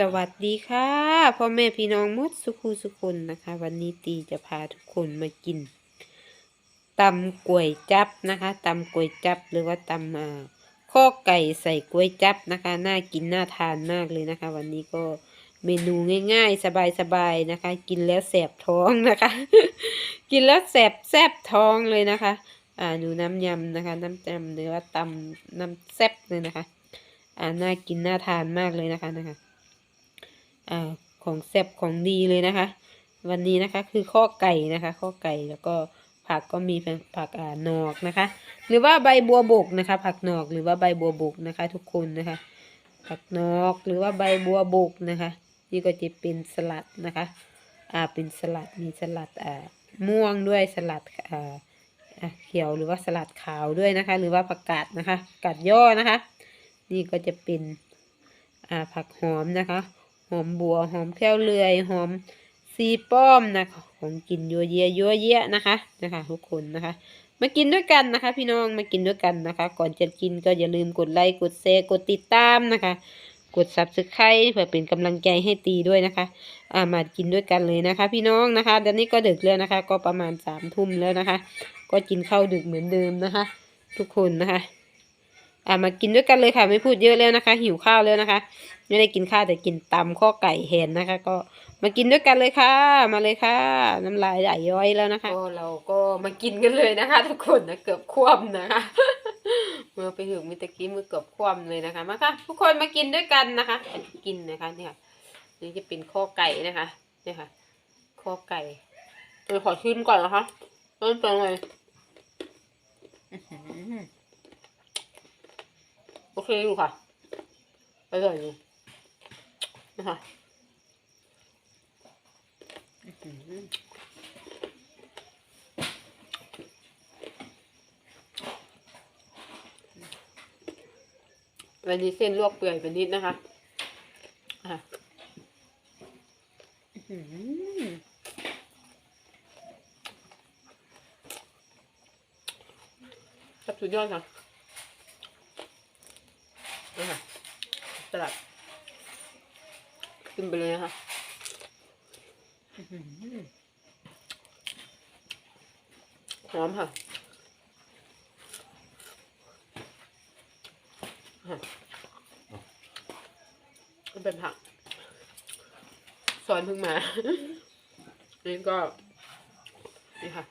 สวัสดีค่ะพ่อแม่พี่น้องมดสุขุสุคนนะคะ วันนี้ตีจะพาทุกคนมากินตำกวยจับนะคะตำกวยจับหรือว่าตำอ่าข้อไก่ใส่กวยจับนะคะ น่ากินน่าทานมากเลยนะคะ วันนี้ก็เมนูง่าย ๆ สบายๆนะคะ กินแล้วแสบท้องนะคะ กินแล้วแสบแสบท้องเลยนะคะ อ่าดูน้ำยำนะคะ น้ำยำหรือว่าตำน้ำแซบเลยนะคะ อ่าน่ากินน่าทานมากเลยนะคะนะคะ อ่าของแซ่บของดีเลยนะคะ วันนี้นะคะคือข้อไก่นะคะ ข้อไก่แล้วก็ผักก็มีผักอ่านอกนะคะ หรือว่าใบบัวบกนะคะ ผักนอกหรือว่าใบบัวบกนะคะ ทุกคนนะคะ ผักนอกหรือว่าใบบัวบกนะคะนี่ก็จะเป็นสลัดนะคะ อ่าเป็นสลัดมีสลัดอ่าม่วงด้วยสลัดอ่าเขียวหรือว่าสลัดขาวด้วยนะคะ หรือว่าผักกาดนะคะผักกาดย่อนะคะ นี่ก็จะเป็นอ่าผักหอมนะคะ อมบัวหอมแค่วเลื่อยหอมซีป้อมนะคะของกินยัวเยียยัวเยียนะคะนะคะ ทุกคนนะคะ มากินด้วยกันนะคะ พี่น้องมากินด้วยกันนะคะ ก่อนจะกินก็อย่าลืมกดไลค์กดแชร์กดติดตามนะคะ กด subscribe เพื่อเป็นกำลังใจให้ตีด้วยนะคะอ่ามากินด้วยกันเลยนะคะ พี่น้องนะคะเดี๋ยวนี้ก็ดึกแล้วนะคะ ก็ประมาณสามทุ่มแล้วนะคะ ก็กินข้าวดึกเหมือนเดิมนะคะ ทุกคนนะคะ อ่ามากินด้วยกันเลยค่ะ ไม่พูดเยอะแล้วนะคะ หิวข้าวแล้วนะคะ ไม่ได้กินข้าวแต่กินตำข้อไก่แหนนะคะ ก็มากินด้วยกันเลยค่ะ มาเลยค่ะ น้ำลายไหลย้อยแล้วนะคะก็เราก็มากินกันเลยนะคะ ทุกคนนะเกือบคว่ำนะคะเมื่อไปถึงมิตะกี้มือเกือบคว่ำเลยนะคะมาค่ะ ทุกคนมากินด้วยกันนะคะ กินนะคะเนี่ยค่ะนี่จะเป็นข้อไก่นะคะเนี่ยค่ะข้อไก่เดี๋ยวขอชิมก่อนนะคะต้นตรงเลยอื้อหือ โอเคอยู่ค่ะอร่อยอยู่นะคะวันนี้เส้นลวกเปื่อยไปนิดนะคะอะอือครับสุดยอดค่ะ นี่ค่ะสลัดกินไปเลยนะคะหอมค่ะอะมันเป็นผักซอยเพิ่งมา นี่ก็ นี่ค่ะ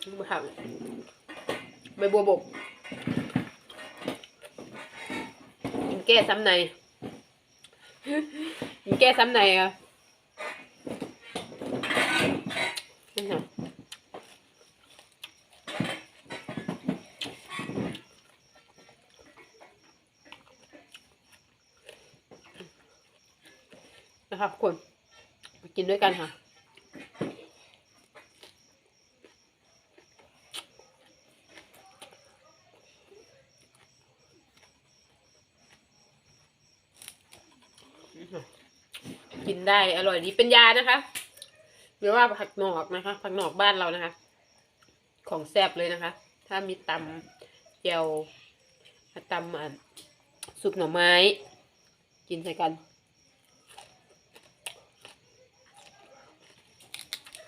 นี่มาผักใบบัวบก กิน แก้ซ้ำในกินแก้ซ้ำในอะนี่ค่ะนะคะทุกคนมากินด้วยกันค่ะ ได้อร่อยดีเป็นยานะคะหรือว่าผักหนอกนะคะ ผักหนอกบ้านเรานะคะ ของแซ่บเลยนะคะ ถ้ามีตำเจียวตำอะซุปหน่อไม้ กินใส่กัน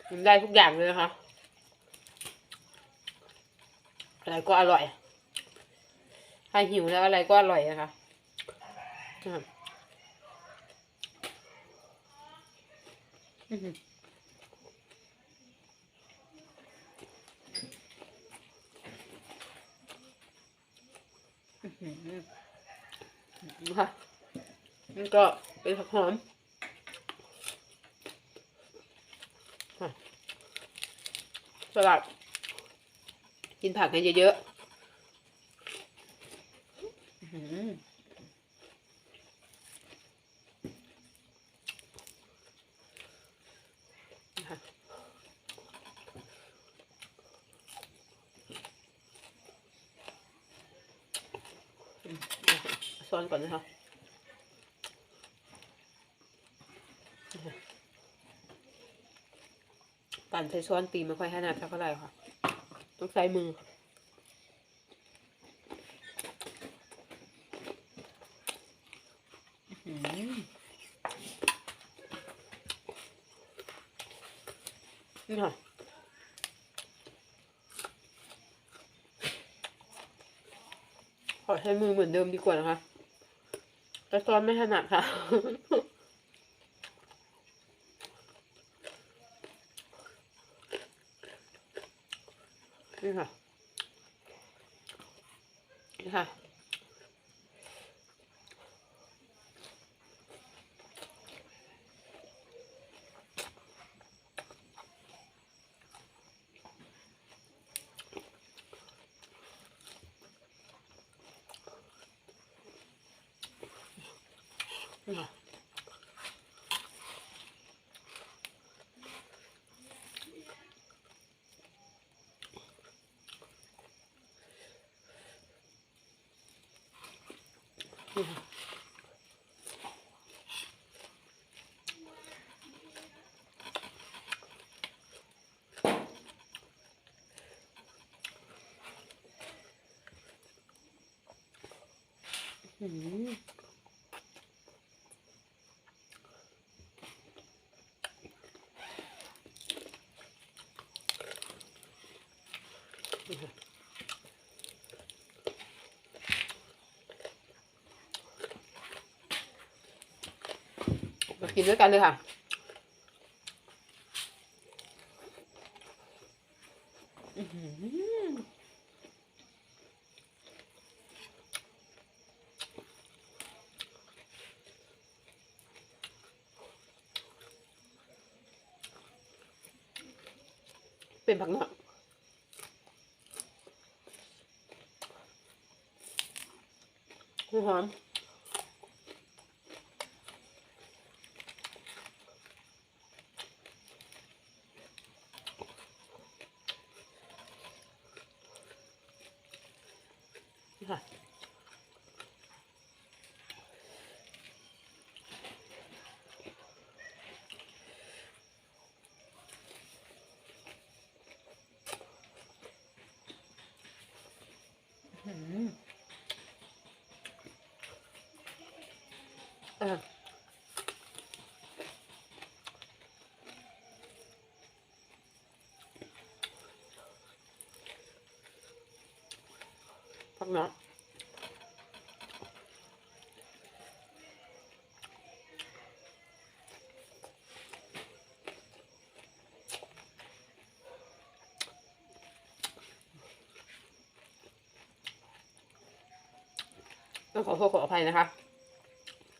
กินได้ทุกอย่างเลยนะคะ อะไรก็อร่อย ถ้าหิวแล้วอะไรก็อร่อยนะคะอืม อื้อหืออื้อหือดู ค่ะนี่ก็เป็นผักหอมสลัดกินผักให้เยอะๆอื้อหือค่ะ ซ้ อนก่อนนะคะปั่นใช้ช้อนตีไม่ค่อยถนัดเท่าไหร่ค่ะ ต้องใช้มือนี่ค่ะขอใช้มือเหมือนเดิมดีกว่านะคะ แต่ซ้อนไม่ถนัดค่ะ นี่ค่ะ นี่ค่ะ กินด้วยกันเลยค่ะ อื้อหือ เป็นผักเนาะหอมค่ะ อืม เออพักนะต้องขอโทษขออภัยนะคะ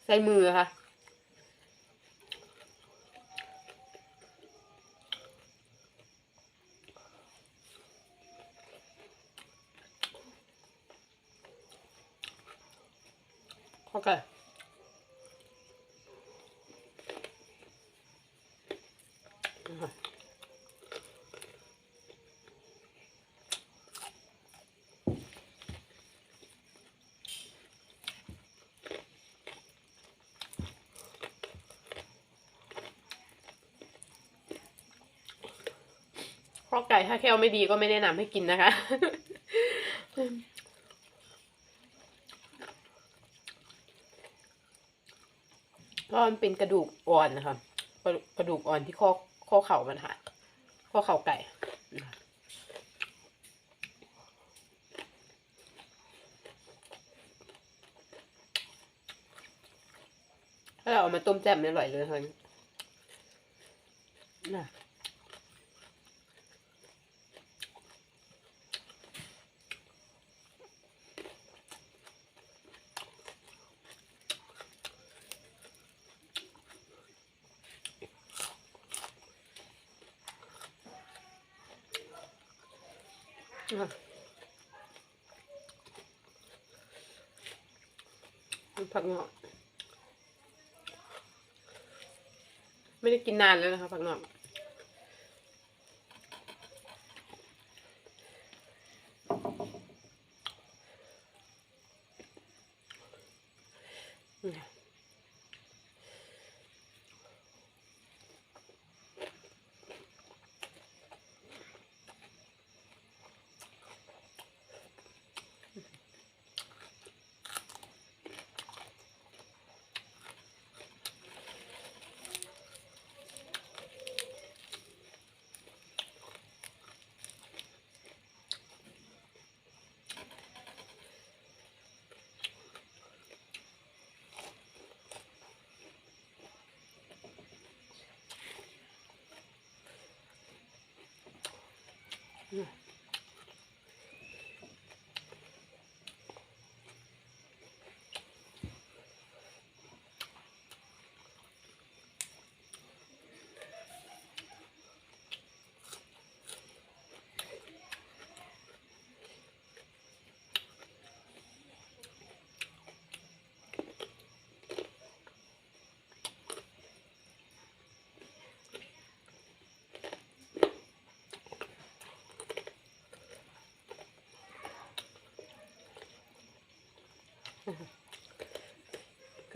ใช้มือค่ะโอเคนะคะ ข้อไก่ถ้าแค่ไม่ดีก็ไม่แนะนำให้กินนะคะ เพราะมันเป็นกระดูกอ่อนนะคะ กระดูกอ่อนที่ข้อข้อเข่ามันค่ะ ข้อเข่าไก่ถ้าเราเอามาต้มแจ่มเนี่ยอร่อยเลยค่ะน่ะ ผักเงาะไม่ได้กินนานแล้วนะคะผักเงาะอืม ข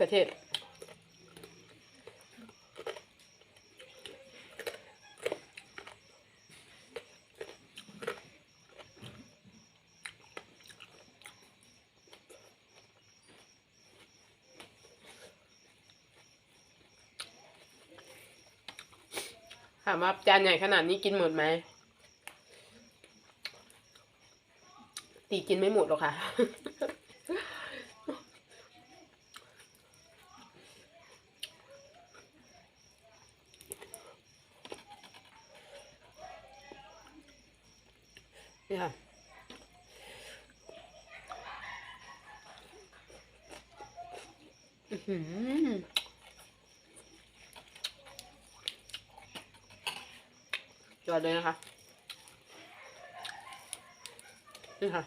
ือ เทศ ถามว่าจานใหญ่ขนาดนี้กินหมดไหม ตีกินไม่หมดหรอกค่ะ นี่ค่ะอือหือยอดเลยนะคะ นี่ค่ะ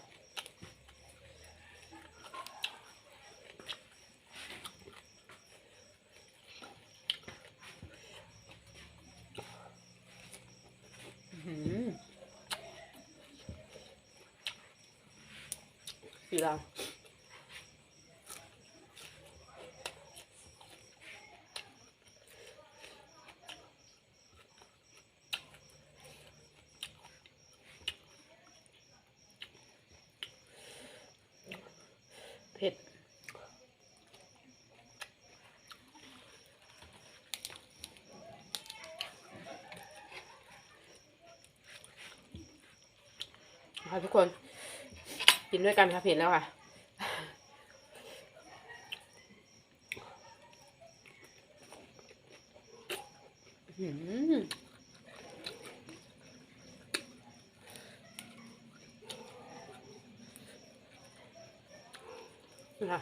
อื้อหือ สีดาวเผ็ดค่ะทุกคน กินด้วยกันค่ะเห็นแล้วค่ะ อืมค่ะ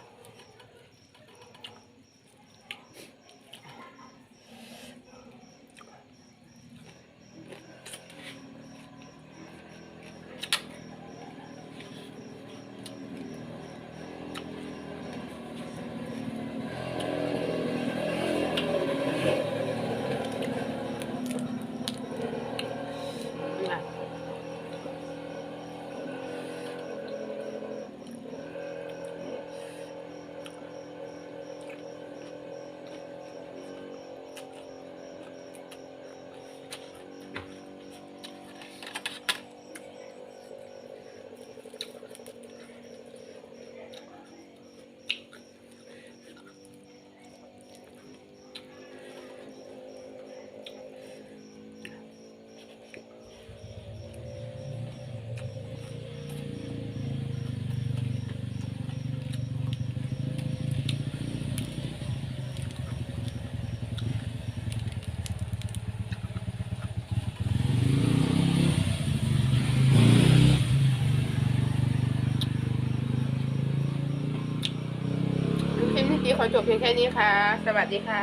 จบเพียงแค่นี้ค่ะ สวัสดีค่ะ